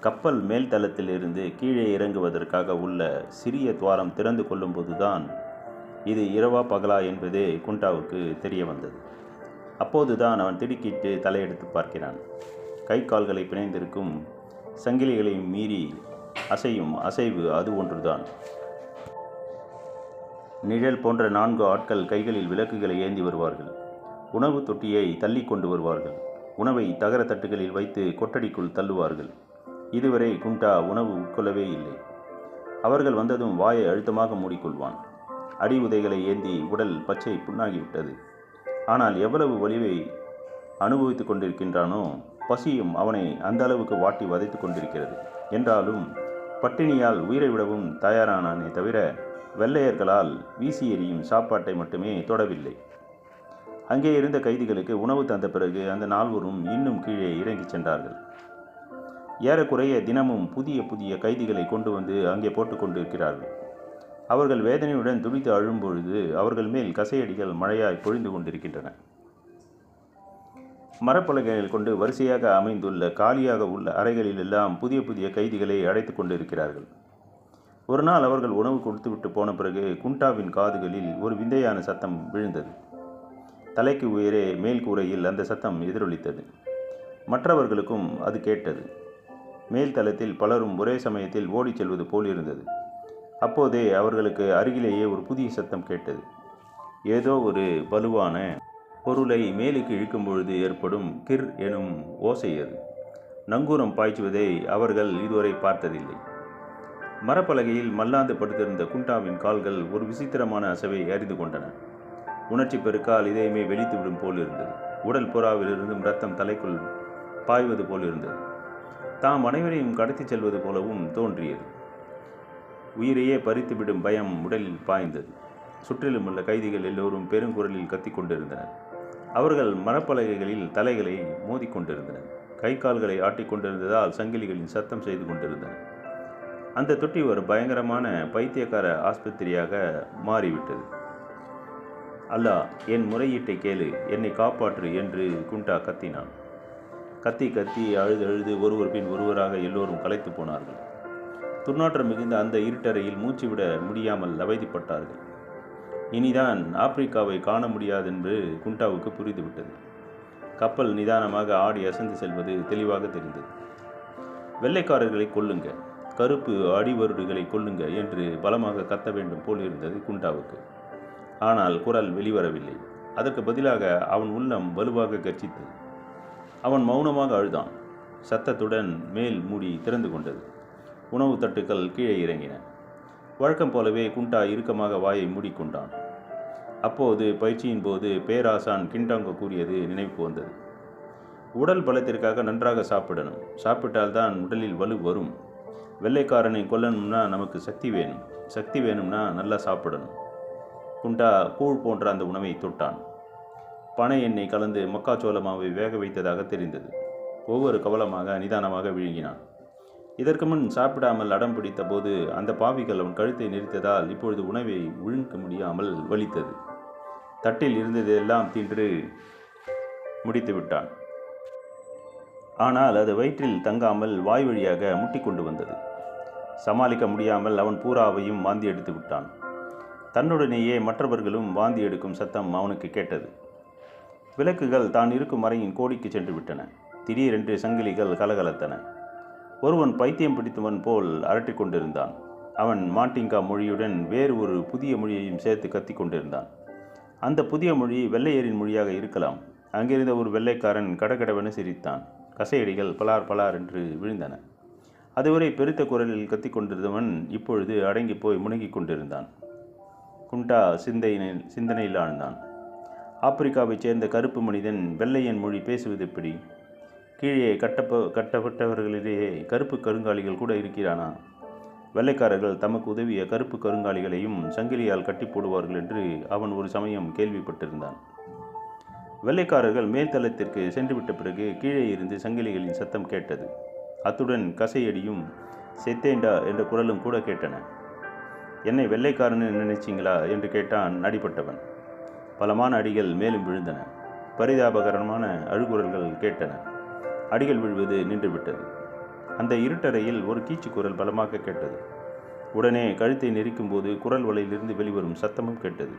கப்பல் மேல்தளத்திலிருந்து கீழே இறங்குவதற்காக உள்ள சிறிய துவாரம் திறந்து கொள்ளும்போதுதான் இது இரவா பகலா என்பதே குண்டாவுக்கு தெரிய வந்தது. அப்போதுதான் அவன் திடுக்கிட்டு தலையெடுத்து பார்க்கிறான். கை கால்களை பிணைந்திருக்கும் சங்கிலிகளை மீறி அசையும் அசைவு அது ஒன்றுதான். நிழல் போன்ற நான்கு ஆட்கள் கைகளில் விளக்குகளை ஏந்தி வருவார்கள். உணவு தொட்டியை தள்ளி கொண்டு வருவார்கள். உணவை தகர தட்டுகளில் வைத்து கொட்டடிக்குள் தள்ளுவார்கள். இதுவரை குண்டா உணவு உட்கொள்ளவே இல்லை. அவர்கள் வந்ததும் வாயை அழுத்தமாக மூடிக்கொள்வான். அடி உதைகளை ஏந்தி உடல் பச்சை புண்ணாகிவிட்டது. ஆனால் எவ்வளவு வலிவை அனுபவித்துக் கொண்டிருக்கின்றானோ பசியும் அவனை அந்த அளவுக்கு வாட்டி வதைத்து கொண்டிருக்கிறது. என்றாலும் பட்டினியால் உயிரை விடவும் தயாரானானே தவிர வெள்ளையர்களால் வீசி எறியும் சாப்பாட்டை மட்டுமே தொடவில்லை. அங்கே இருந்த கைதிகளுக்கு உணவு தந்த பிறகு அந்த நால்வரும் இன்னும் கீழே இறங்கிச் சென்றார்கள். ஏறக்குறைய தினமும் புதிய புதிய கைதிகளை கொண்டு வந்து அங்கே போட்டுக்கொண்டு கொண்டிருக்கிறார்கள் அவர்கள் வேதனையுடன் துடித்து அழும்பொழுது அவர்கள் மேல் கசையடிகள் மழையாய் பொழிந்து கொண்டிருக்கின்றன. மரப்பலகைகள் கொண்டு வரிசையாக அமைந்துள்ள காலியாக உள்ள அறைகளிலெல்லாம் புதிய புதிய கைதிகளை அடைத்து கொண்டிருக்கிறார்கள். ஒரு நாள் அவர்கள் உணவு கொடுத்துவிட்டு போன பிறகு குண்டாவின் காதுகளில் ஒரு விந்தையான சத்தம் விழுந்தது. தலைக்கு உயரே மேல் கூரையில் அந்த சத்தம் எதிரொலித்தது. மற்றவர்களுக்கும் அது கேட்டது. மேல் தளத்தில் பலரும் ஒரே சமயத்தில் ஓடிச் செல்வது போல் இருந்தது. அப்போதே அவர்களுக்கு அருகிலேயே ஒரு புதிய சத்தம் கேட்டது. ஏதோ ஒரு வலுவான பொருளை மேலுக்கு இழுக்கும் பொழுது ஏற்படும் கிர் எனும் ஓசை அது. நங்கூரம் பாய்ச்சுவதை அவர்கள் இதுவரை பார்த்ததில்லை. மரப்பலகையில் மல்லாந்து படுத்திருந்த குண்டாவின் கால்கள் ஒரு விசித்திரமான அசைவை அறிந்து கொண்டன. உணர்ச்சி பெருக்கால் இதயமே வெளித்துவிடும் போல் இருந்தது. உடல் புறாவிலிருந்தும் ரத்தம் தலைக்குள் பாய்வது போல் இருந்தது. தாம் அனைவரையும் கடத்திச் செல்வது போலவும் தோன்றியது. உயிரையே பறித்துவிடும் பயம் உடலில் பாய்ந்தது. சுற்றிலும் உள்ள கைதிகள் எல்லோரும் பெருங்குரலில் கத்திக்கொண்டிருந்தனர் அவர்கள் மரப்பலகைகளில் தலைகளை மோதிக்கொண்டிருந்தனர் கை கால்களை ஆட்டிக்கொண்டிருந்ததால் சங்கிலிகளின் சத்தம் செய்து கொண்டிருந்தனர். அந்த தொட்டி ஒரு பயங்கரமான பைத்தியக்கார ஆஸ்பத்திரியாக மாறிவிட்டது. அல்லா என் முறையீட்டை கேளு. என்னை காப்பாற்று என்று குண்டா கத்தினான். கத்தி கத்தி அழுது அழுது ஒருவர் பின் ஒருவராக எல்லோரும் களைத்து போனார்கள். துர்நாற்றம் மிகுந்த அந்த இருட்டறையில் மூச்சுவிட முடியாமல் அவதிப்பட்டார்கள். இனிதான் ஆப்பிரிக்காவை காண முடியாதென்று குண்டாவுக்கு புரிந்துவிட்டது. கப்பல் நிதானமாக ஆடி அசந்து செல்வது தெளிவாக தெரிந்தது. வெள்ளைக்காரர்களை கொல்லுங்க கருப்பு அடிவருடுகளை கொல்லுங்க என்று பலமாக கத்த வேண்டும் போல் இருந்தது குண்டாவுக்கு. ஆனால் குரல் வெளிவரவில்லை. அதற்கு பதிலாக அவன் உள்ளம் வலுவாக கர்ச்சித்தது அவன் மௌனமாக அழுதான். சத்தத்துடன் மேல் மூடி திறந்து கொண்டது. உணவு தட்டுக்கள் கீழே இறங்கின. வழக்கம் போலவே குண்டா இறுக்கமாக வாயை மூடிக்கொண்டான். அப்போது பயிற்சியின் போது பேராசான் கிண்டாங்கோ கூறியது நினைவுக்கு வந்தது. உடல் பலத்திற்காக நன்றாக சாப்பிடணும். சாப்பிட்டால்தான் உடலில் வலு வரும். வெள்ளைக்காரனை கொல்லணும்னா நமக்கு சக்தி வேணும். சக்தி வேணும்னா நல்லா சாப்பிடணும். குண்டா கூழ் போன்ற அந்த உணவை தொட்டான். பனை எண்ணெய் கலந்து மக்காச்சோள மாவை வேக வைத்ததாக தெரிந்தது. ஒவ்வொரு கவலமாக நிதானமாக விழுங்கினான். இதற்கு முன் சாப்பிடாமல் அடம் பிடித்த போது அந்த பாவிகள் அவன் கழுத்தை நிறுத்ததால் இப்பொழுது உணவை விழுங்க முடியாமல் வலித்தது. தட்டில் இருந்ததெல்லாம் தின்று முடித்து விட்டான். ஆனால் அது வயிற்றில் தங்காமல் வாய் வழியாக முட்டி கொண்டு வந்தது. சமாளிக்க முடியாமல் அவன் பூராவையும் வாந்தி எடுத்து விட்டான். தன்னுடனேயே மற்றவர்களும் வாந்தி எடுக்கும் சத்தம் அவனுக்கு கேட்டது. விளக்குகள் தான் இருக்கும் அறையின் கோடிக்கு சென்று விட்டன திடீரென்று சங்கிலிகள் கலகலத்தன. ஒருவன் பைத்தியம் பிடித்தவன் போல் அரட்டிக் கொண்டிருந்தான். அவன் மாட்டிங்கா மொழியுடன் வேறு ஒரு புதிய மொழியையும் சேர்த்து கத்திக் கொண்டிருந்தான். அந்த புதிய மொழி வெள்ளையரின் மொழியாக இருக்கலாம். அங்கிருந்த ஒரு வெள்ளைக்காரன் கடகடவென சிரித்தான். கசையடிகள் பலார் பலார் என்று விழுந்தன. அதுவரை பெருத்த குரலில் கத்திக் கொண்டிருந்தவன் இப்பொழுது அடங்கி போய் முனகிக் கொண்டிருந்தான். குண்டா சிந்தையினில் சிந்தனையில் ஆழ்ந்தான். ஆப்பிரிக்காவைச் சேர்ந்த கருப்பு மனிதன் வெள்ளையன் மொழி பேசுவது எப்படி? கீழே கட்டப்ப கட்டப்பட்டவர்களிடையே கருப்பு கருங்காலிகள் கூட இருக்கிறானா? வெள்ளைக்காரர்கள் தமக்கு உதவிய கருப்பு கருங்காலிகளையும் சங்கிலியால் கட்டி போடுவார்கள் என்று அவன் ஒரு சமயம் கேள்விப்பட்டிருந்தான். வெள்ளைக்காரர்கள் மேல்தளத்திற்கு சென்றுவிட்ட பிறகு கீழே இருந்து சங்கிலிகளின் சத்தம் கேட்டது. அத்துடன் கசையடியும் செத்தேண்டா என்ற குரலும் கூட கேட்டன. என்னை வெள்ளைக்காரன்னு நினைச்சிங்களா? என்று கேட்டான் அடிபட்டவன். பலமான அடிகள் மேலும் விழுந்தன. பரிதாபகரமான அழுகுரல்கள் கேட்டன. அடிகள் விழுவது நின்றுவிட்டது. அந்த இருட்டறையில் ஒரு கீச்சு குரல் பலமாக கேட்டது. உடனே கழுத்தை நெரிக்கும் போது குரல் வலையிலிருந்து வெளிவரும் சத்தமும் கேட்டது.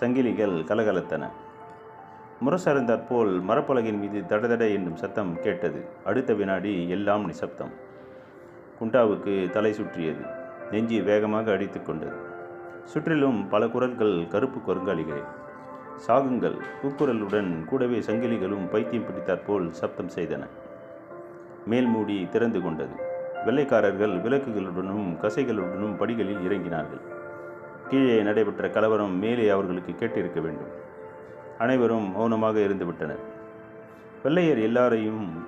சங்கிலிகள் கலகலத்தன. முரசறிந்தாற் மரப்பலகின் மீது தடதட என்னும் சத்தம் கேட்டது. அடுத்த வினாடி எல்லாம் நிசப்தம். குண்டாவுக்கு தலை சுற்றியது. நெஞ்சி வேகமாக அடித்து கொண்டது. சுற்றிலும் பல குரல்கள் கருப்பு கருங்காலிகளே. சாகுங்கள். கூக்குரலுடன் கூடவே சங்கிலிகளும் பைத்தியம் பிடித்தாற்போல் சப்தம் செய்தன. மேல் மூடி திறந்து கொண்டது. வெள்ளைக்காரர்கள் விளக்குகளுடனும் கசைகளுடனும் படிகளில் இறங்கினார்கள். கீழே நடைபெற்ற கலவரம் மேலே அவர்களுக்கு கேட்டிருக்க வேண்டும். அனைவரும் மௌனமாக இருந்துவிட்டனர் வெள்ளையர் எல்லாரையும்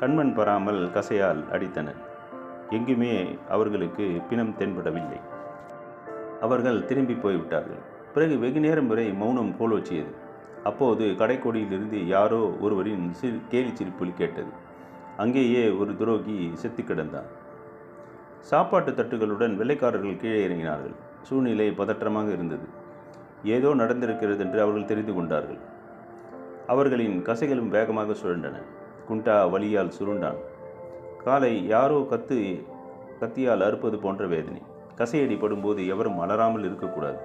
கண்மண் பராமல் கசையால் அடித்தனர். எங்குமே அவர்களுக்கு பிணம் தென்படவில்லை. அவர்கள் திரும்பி போய்விட்டார்கள். பிறகு வெகு நேரம் வரை மௌனம் கோலோச்சியது அப்போது கடைக்கோடியிலிருந்து யாரோ ஒருவரின் சிறு கேலி சிரிப்பொலி கேட்டது. அங்கேயே ஒரு துரோகி செத்து கிடந்தான். சாப்பாட்டு தட்டுகளுடன் வெள்ளைக்காரர்கள் கீழே இறங்கினார்கள். சூழ்நிலை பதற்றமாக இருந்தது. ஏதோ நடந்திருக்கிறது என்று அவர்கள் தெரிந்து கொண்டார்கள். அவர்களின் கசைகளும் வேகமாக சுழண்டன குண்டா வலியால் சுருண்டான். காலை யாரோ கத்து கத்தியால் அறுப்பது போன்ற வேதனை. கசையடிப்படும் போது எவரும் அலறாமல் இருக்கக்கூடாது.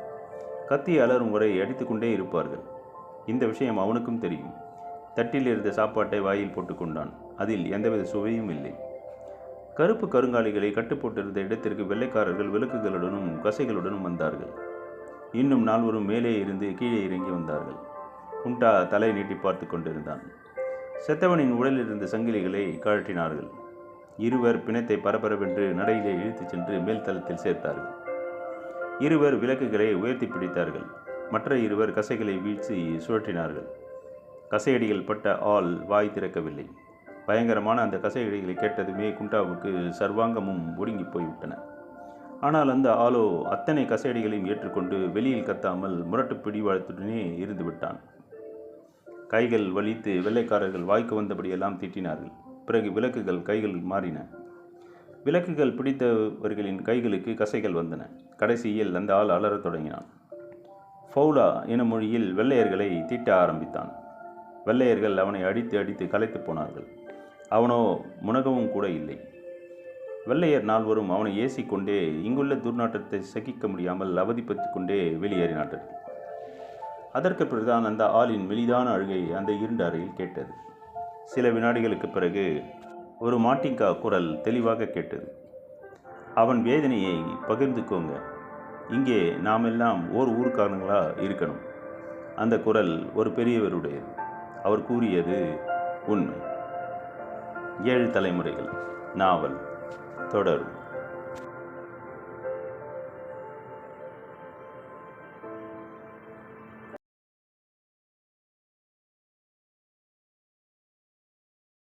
கத்தி அலறும் வரை அடித்துக்கொண்டே இருப்பார்கள். இந்த விஷயம் அவனுக்கும் தெரியும். தட்டில் இருந்த சாப்பாட்டை வாயில் போட்டுக்கொண்டான் அதில் எந்தவித சுவையும் இல்லை. கருப்பு கருங்காலிகளை கட்டுப்போட்டிருந்த இடத்திற்கு வெள்ளைக்காரர்கள் விளக்குகளுடனும் கசைகளுடனும் வந்தார்கள். இன்னும் நால்வரும் மேலே இருந்து கீழே இறங்கி வந்தார்கள். குண்டா தலை நீட்டி பார்த்து கொண்டிருந்தான். செத்தவனின் உடலில் இருந்த சங்கிலிகளை கழற்றினார்கள். இருவர் பிணத்தை பரபரவென்று நடையிலே இழுத்துச் சென்று மேல்தளத்தில் சேர்த்தார்கள். இருவர் விளக்குகளை உயர்த்தி பிடித்தார்கள். மற்ற இருவர் கசைகளை வீழ்ச்சி சுழற்றினார்கள். கசையடிகள் பட்ட ஆள் வாய் திறக்கவில்லை. பயங்கரமான அந்த கசையடிகளை கேட்டதுமே குண்டாவுக்கு சர்வாங்கமும் ஒடுங்கி போய்விட்டன. ஆனால் அந்த ஆளோ அத்தனை கசையடிகளையும் ஏற்றுக்கொண்டு வெளியில் கத்தாமல் முரட்டு பிடிவாளத்துடனே இருந்து விட்டான் கைகள் வலித்து வெள்ளைக்காரர்கள் வாய்க்கு வந்தபடியெல்லாம் திட்டினார்கள். பிறகு விளக்குகள் கைகள் மாறின. விளக்குகள் பிடித்தவர்களின் கைகளுக்கு கசைகள் வந்தன. கடைசியில் அந்த ஆள் அலறத் தொடங்கினான். ஃபவுலா என மொழியில் வெள்ளையர்களை தீட்ட ஆரம்பித்தான். வெள்ளையர்கள் அவனை அடித்து அடித்து கலைத்து போனார்கள். அவனோ முனகவும் கூட இல்லை. வெள்ளையர் நால்வரும் அவனை ஏசிக்கொண்டே இங்குள்ள துர்நாற்றத்தை சகிக்க முடியாமல் அவதிப்பட்டு கொண்டே வெளியேறினார்கள். அதற்கு பிறகுதான் அந்த ஆளின் மெலிதான அழுகை அந்த இருண்ட அறையில் கேட்டது. சில வினாடிகளுக்கு பிறகு ஒரு மாட்டிங்கா குரல் தெளிவாக கேட்டது. அவன் வேதனையை பகிர்ந்துக்கோங்க. இங்கே நாமெல்லாம் ஓர் ஊர்க்காரங்களா இருக்கணும். அந்த குரல் ஒரு பெரியவருடையது. அவர் கூறியது உண்மை. ஏழு தலைமுறைகள். நாவல். தொடரும்.